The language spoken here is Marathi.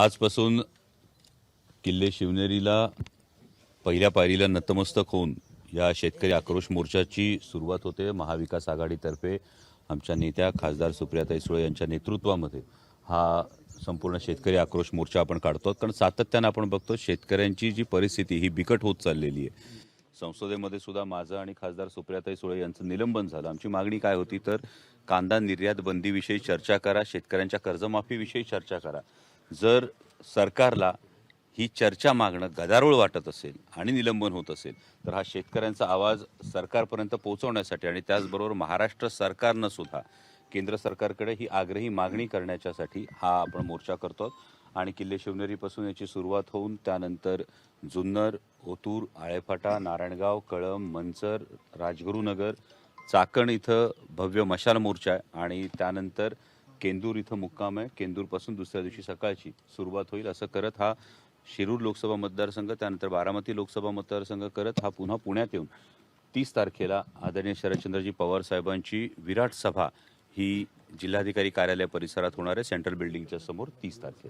आजपासून किल्ले शिवनेरीला पहिल्या पायरीला नतमस्तक होऊन या शेतकरी आक्रोश मोर्चाची सुरुवात होते. महाविकास आघाडीतर्फे आमच्या नेत्या खासदार सुप्रियाताई सुळे यांच्या नेतृत्वामध्ये हा संपूर्ण शेतकरी आक्रोश मोर्चा आपण काढतो कारण सातत्यानं आपण बघतो शेतकऱ्यांची जी परिस्थिती ही बिकट होत चाललेली आहे. संसदेमध्ये सुद्धा माझं आणि खासदार सुप्रियाताई सुळे यांचं निलंबन झालं. आमची मागणी काय होती? तर कांदा निर्यात बंदीविषयी चर्चा करा शेतकऱ्यांच्या कर्जमाफीविषयी चर्चा करा. जर सरकारला ही चर्चा मागणं गदारोळ वाटत असेल आणि निलंबन होत असेल तर हा शेतकऱ्यांचा आवाज सरकारपर्यंत पोहोचवण्यासाठी आणि त्याचबरोबर महाराष्ट्र सरकारनं सुद्धा केंद्र सरकारकडे ही आग्रही मागणी करण्याच्यासाठी हा आपण मोर्चा करतो. आणि किल्ले शिवनेरीपासून याची सुरुवात होऊन त्यानंतर जुन्नर ओतूर आळेफाटा नारायणगाव कळंब मंचर राजगुरुनगर चाकण इथं भव्य मशाल मोर्चा आहे. आणि त्यानंतर केंदूर इथं मुक्काम आहे. केंदूरपासून दुसऱ्या दिवशी सकाळची सुरुवात होईल असं करत हा शिरूर लोकसभा मतदारसंघ त्यानंतर बारामती लोकसभा मतदारसंघ करत हा पुन्हा पुण्यात येऊन तीस तारखेला आदरणीय शरदचंद्रजी पवार साहेबांची विराट सभा ही जिल्हाधिकारी कार्यालय परिसरात होणार आहे. सेंट्रल बिल्डिंगच्या समोर तीस तारखेला.